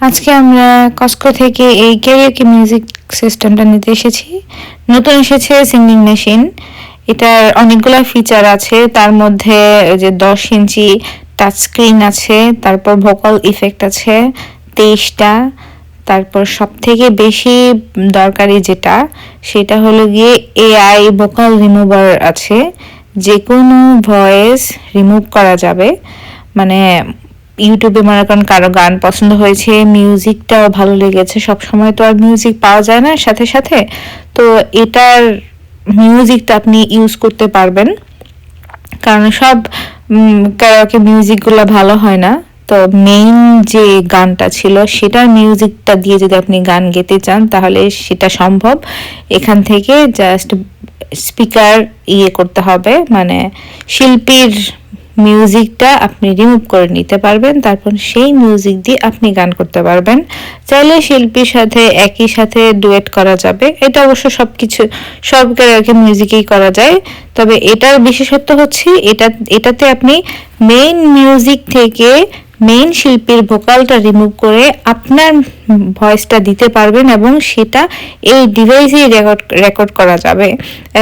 আজকে আমরা কস্কো থেকে এই ক্যারিওকে মিউজিক সিস্টেমটা নিতে এসেছি। নতুন এসেছে সিঙ্গিং মেশিন এটার অনেকগুলো ফিচার আছে। তার মধ্যে যে দশ ইঞ্চি টাচ স্ক্রিন আছে, তারপর ভোকাল ইফেক্ট আছে তেইশটা। তারপর সব থেকে বেশি দরকারি যেটা, সেটা হলো গিয়ে এআই ভোকাল রিমুভার আছে। যে কোনো ভয়েস রিমুভ করা যাবে। মানে ইউটিউবে মনে করেন কারও গান পছন্দ হয়েছে মিউজিকটাও ভালো লেগেছে সব সময় তো আর মিউজিক পাওয়া যায় না, সাথে সাথে। তো এটার মিউজিকটা আপনি ইউজ করতে পারবেন। কারণ সব ক্যারাওকে মিউজিকগুলো ভালো হয় না। তো মেইন যে গানটা ছিল, সেটার মিউজিকটা দিয়ে যদি আপনি গান গেতে চান, তাহলে সেটা সম্ভব। এখান থেকে জাস্ট স্পিকার ইয়ে করতে হবে মানে শিল্পীর মিউজিকটা আপনি রিমুভ করে নিতে পারবেন, তারপর সেই মিউজিক দিয়ে আপনি গান করতে পারবেন। চাইলে শিল্পীর সাথে একই সাথে ডুয়েট করা যাবে। এটা অবশ্য সব কিছু সব ক্যারাকে মিউজিকেই করা যায়। তবে এটার বিশেষত্ব হচ্ছে, এটা, এটাতে আপনি মেইন মিউজিক থেকে মেইন শিল্পীর ভোকালটা রিমুভ করে আপনার ভয়েসটা দিতে পারবেন এবং সেটা এই ডিভাইসেই রেকর্ড রেকর্ড করা যাবে।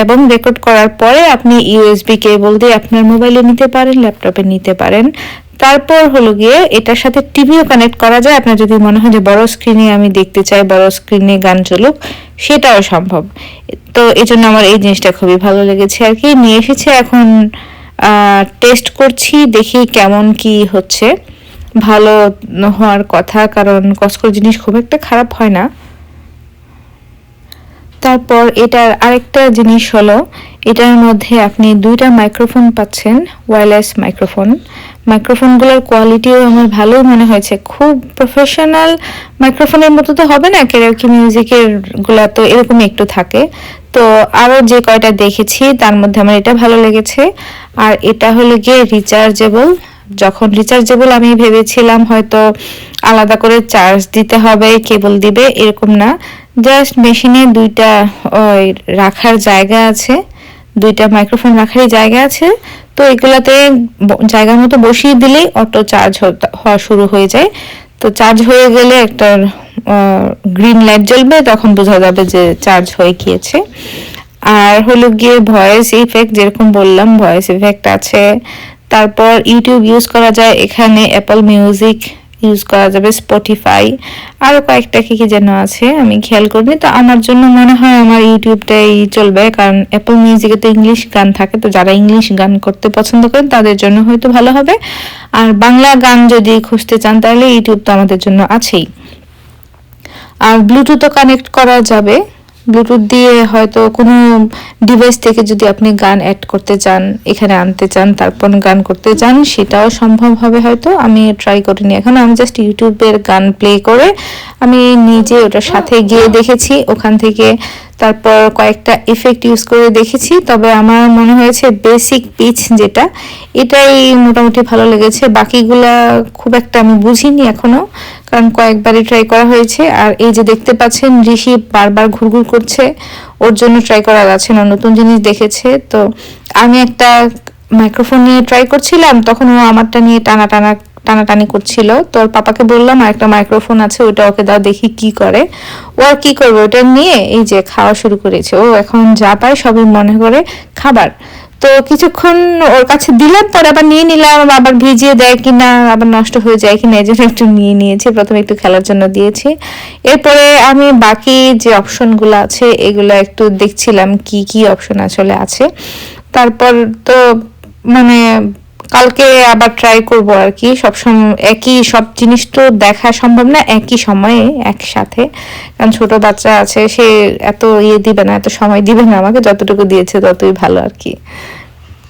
এবং রেকর্ড করার পরে আপনি ইউএসবি কেবল দিয়ে আপনার মোবাইলে নিতে পারেন ল্যাপটপে নিতে পারেন। তারপর হলো গিয়ে এটার সাথে টিভিও কানেক্ট করা যায়। আপনার যদি মনে হয় যে বড় স্ক্রিনে আমি দেখতে চাই, বড় স্ক্রিনে গান চলুক, সেটাও সম্ভব। তো এই জন্য আমার এই জিনিসটা খুবই ভালো লেগেছে আর কি। নিয়ে এসেছে এখন টেস্ট করছি, দেখি কেমন কি হচ্ছে। ভালো হওয়ার কথা, কারণ কসকর জিনিস খুব একটা খারাপ হয় না। তারপর এটার আরেকটা জিনিস হলো, এটার মধ্যে আপনি দুইটা মাইক্রোফোন পাচ্ছেন ওয়্যারলেস মাইক্রোফোন মাইক্রোফোনগুলোর কোয়ালিটিও আমার ভালোই মনে হয়েছে। খুব প্রফেশনাল মাইক্রোফোনের মতো তো হবে না কেরাকি মিউজিকেরগুলা তো এরকমই একটু থাকে। তো আরও যে কয়টা দেখেছি, তার মধ্যে আমার এটা ভালো লেগেছে। আর এটা হলো গিয়ে রিচার্জেবল যখন রিচার্জেবল আমি ভেবেছিলাম হয়তো আলাদা করে চার্জ দিতে হবে কেবল দিবে, এরকম না। জাস্ট মেশিনে দুইটা, ওই রাখার জায়গা আছে, দুইটা মাইক্রোফোন রাখারই জায়গা আছে। তো এগুলাতে জায়গা মতো বসিয়ে দিলেই অটো চার্জ হওয়া শুরু হয়ে যায়। তো চার্জ হয়ে গেলে একটা গ্রিন লাইট জ্বলবে, তখন বোঝা যাবে যে চার্জ হয়ে গিয়েছে। আর হলো গিয়ে ভয়েস ইফেক্ট যেরকম বললাম ভয়েস ইফেক্ট আছে। তারপর ইউটিউব ইউজ করা যায়, এখানে অ্যাপল মিউজিক ইউজ করা যাবে স্পটিফাই আরও কয়েকটা কি কি যেন আছে, আমি খেয়াল করিনি। তো আমার জন্য মনে হয় আমার ইউটিউবটাই চলবে, কারণ অ্যাপল মিউজিকে তো ইংলিশ গান থাকে, তো যারা ইংলিশ গান করতে পছন্দ করেন, তাদের জন্য হয়তো ভালো হবে। আর বাংলা গান যদি খুঁজতে চান, তাহলে ইউটিউব তো আমাদের জন্য আছেই। আর ব্লুটুথও কানেক্ট করা যাবে। ব্লুটুথ দিয়ে হয়তো কোনো ডিভাইস থেকে যদি আপনি গান অ্যাড করতে চান এখানে আনতে চান তারপর গান করতে চান সেটাও সম্ভব হবে হয়তো। আমি ট্রাই করিনি এখন। আমি জাস্ট ইউটিউবের গান প্লে করে আমি নিজে ওটার সাথে গিয়ে দেখেছি। ওখান থেকে তারপর কয়েকটা ইফেক্ট ইউজ করে দেখেছি। তবে আমার মনে হয়েছে বেসিক পিচ যেটা এটাই মোটামুটি ভালো লেগেছে। বাকিগুলা খুব একটা আমি বুঝিনি এখনও। কারণ কয়েকবারই ট্রাই করা হয়েছে। আর এই যে দেখতে পাচ্ছেন, ঋষি বারবার ঘুরঘুর করছে। ওর জন্য ট্রাই করা যাচ্ছে না, নতুন জিনিস দেখেছে। তো আমি একটা মাইক্রোফোন নিয়ে ট্রাই করছিলাম, তখন ও আমারটা নিয়ে টানা টানা, টানাটানি করছিল। তো ওর পাপাকে বললাম, আর একটা মাইক্রোফোন আছে, ওটা ওকে দাও, দেখি কি করে। ও আর কি করবে, ওটা নিয়ে এই যে খাওয়া শুরু করেছে। ও এখন যা পায় সবই মনে করে খাবার। তো কিছুক্ষণ ওর কাছে দিলাম, পরে আবার নিয়ে নিলাম, আবার ভিজিয়ে দেয় কিনা, আবার নষ্ট হয়ে যায় কিনা, এই জন্য একটু নিয়ে নিয়েছি, প্রথমে একটু খেলার জন্য দিয়েছি। এরপরে আমি বাকি যে অপশনগুলো আছে, এগুলো একটু দেখছিলাম কি কি অপশন আসলে আছে। তারপর তো মানে কালকে আবার ট্রাই করব আর কি, সবসময় একই সব জিনিস তো দেখা সম্ভব না, একই সময়ে, একসাথে। কারণ ছোট বাচ্চা আছে, সে এত ইয়ে দিবে না, এত সময় দিবে না আমাকে, যতটুকু দিয়েছে ততই ভালো আর কি।